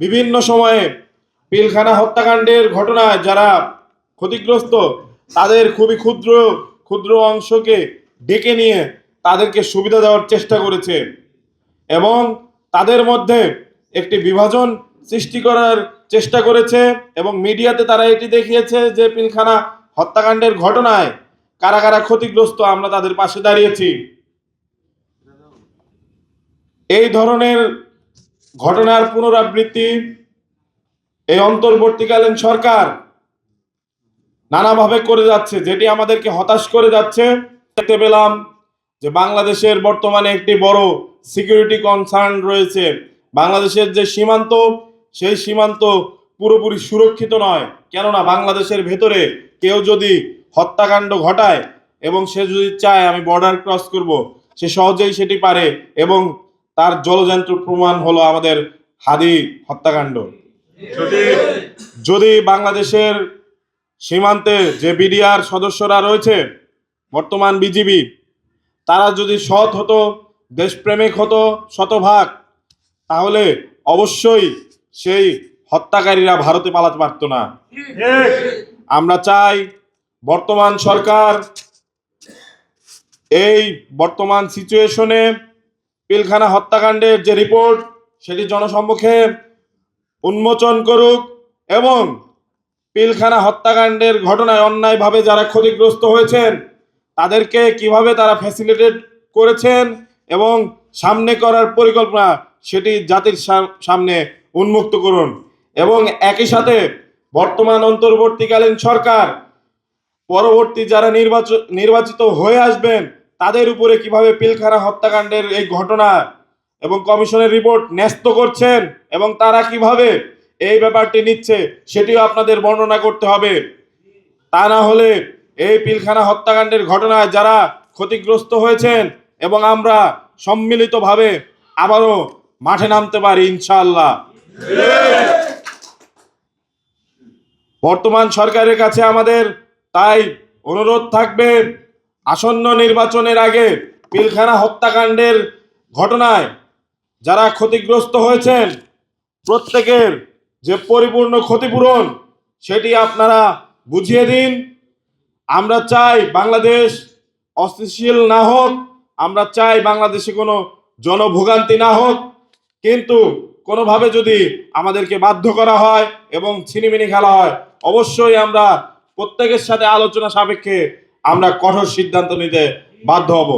বিভিন্ন সময়ে পিলখানা হত্যাকাণ্ডের ঘটনায় যারা ক্ষতিগ্রস্ত, তাদের খুবই ক্ষুদ্র ক্ষুদ্র অংশকে ডেকে নিয়ে তাদেরকে সুবিধা দেওয়ার চেষ্টা করেছে এবং তাদের মধ্যে একটি বিভাজন সৃষ্টি করার চেষ্টা করেছে এবং মিডিয়াতে তারা এটি দেখিয়েছে যে পিলখানা হত্যাকাণ্ডের ঘটনায় কারা কারা ক্ষতিগ্রস্ত আমরা তাদের পাশে দাঁড়িয়েছি। এই ধরনের ঘটনার পুনরাবৃত্তি এই অন্তর্বর্তীকালীন সরকার নানাভাবে করে যাচ্ছে, যেটি আমাদেরকে হতাশ করে যাচ্ছে। দেখতে পেলাম যে বাংলাদেশের বর্তমানে একটি বড় সিকিউরিটি কনসার্ন রয়েছে। বাংলাদেশের যে সীমান্ত, সেই সীমান্ত পুরোপুরি সুরক্ষিত নয়। কেননা বাংলাদেশের ভেতরে কেউ যদি হত্যাকাণ্ড ঘটায় এবং সে যদি চায়, আমি বর্ডার ক্রস করব, সে সহজেই সেটি পারে এবং তার জলযন্ত্র প্রমাণ হলো আমাদের হাদি হত্যাকাণ্ড। যদি বাংলাদেশের সীমান্তে যে বিডিআর সদস্যরা রয়েছে, বর্তমান বিজিবি, তারা যদি সৎ হতো, দেশপ্রেমিক হতো, শতভাগ, তাহলে অবশ্যই সেই হত্যাকারীরা ভারতে পালাতে পারতো না। আমরা চাই বর্তমান সরকার এই বর্তমান সিচুয়েশনে পিলখানা হত্যাকাণ্ডের যে রিপোর্ট, সেটি জনসম্মুখে উন্মোচন করুক এবং পিলখানা হত্যাকাণ্ডের ঘটনায় অন্যায়ভাবে যারা ক্ষতিগ্রস্ত হয়েছেন, তাদেরকে কীভাবে তারা ফ্যাসিলিটেট করেছেন এবং সামনে করার পরিকল্পনা, সেটি জাতির সামনে উন্মুক্ত করুন। এবং একই সাথে বর্তমান অন্তর্বর্তীকালীন সরকার, পরবর্তী যারা নির্বাচন নির্বাচিত হয়ে আসবেন তাদের উপরে কীভাবে পিলখানা হত্যাকাণ্ডের এই ঘটনা এবং কমিশনের রিপোর্ট ন্যস্ত করছেন এবং তারা কীভাবে এই ব্যাপারটি নিচ্ছে সেটিও আপনাদের বর্ণনা করতে হবে। তা না হলে এই পিলখানা হত্যাকাণ্ডের ঘটনায় যারা ক্ষতিগ্রস্ত হয়েছেন এবং আমরা সম্মিলিতভাবে আবারও মাঠে নামতে পারি ইনশাল্লাহ বর্তমান সরকারের কাছে আমাদের তাই অনুরোধ থাকবে আসন্ন নির্বাচনের আগে পিলখানা হত্যাকাণ্ডের ঘটনায় যারা ক্ষতিগ্রস্ত হয়েছেন, প্রত্যেকের যে পরিপূর্ণ ক্ষতিপূরণ সেটি আপনারা বুঝিয়ে দিন। আমরা চাই বাংলাদেশ অস্থিতিশীল না হোক, আমরা চাই বাংলাদেশে কোনো জনভোগান্তি না হোক, কিন্তু কোনোভাবে যদি আমাদেরকে বাধ্য করা হয় এবং ছিনিমিনি খেলা হয়, অবশ্যই আমরা প্রত্যেকের সাথে আলোচনা সাপেক্ষে আমরা কঠোর সিদ্ধান্ত নিতে বাধ্য হব।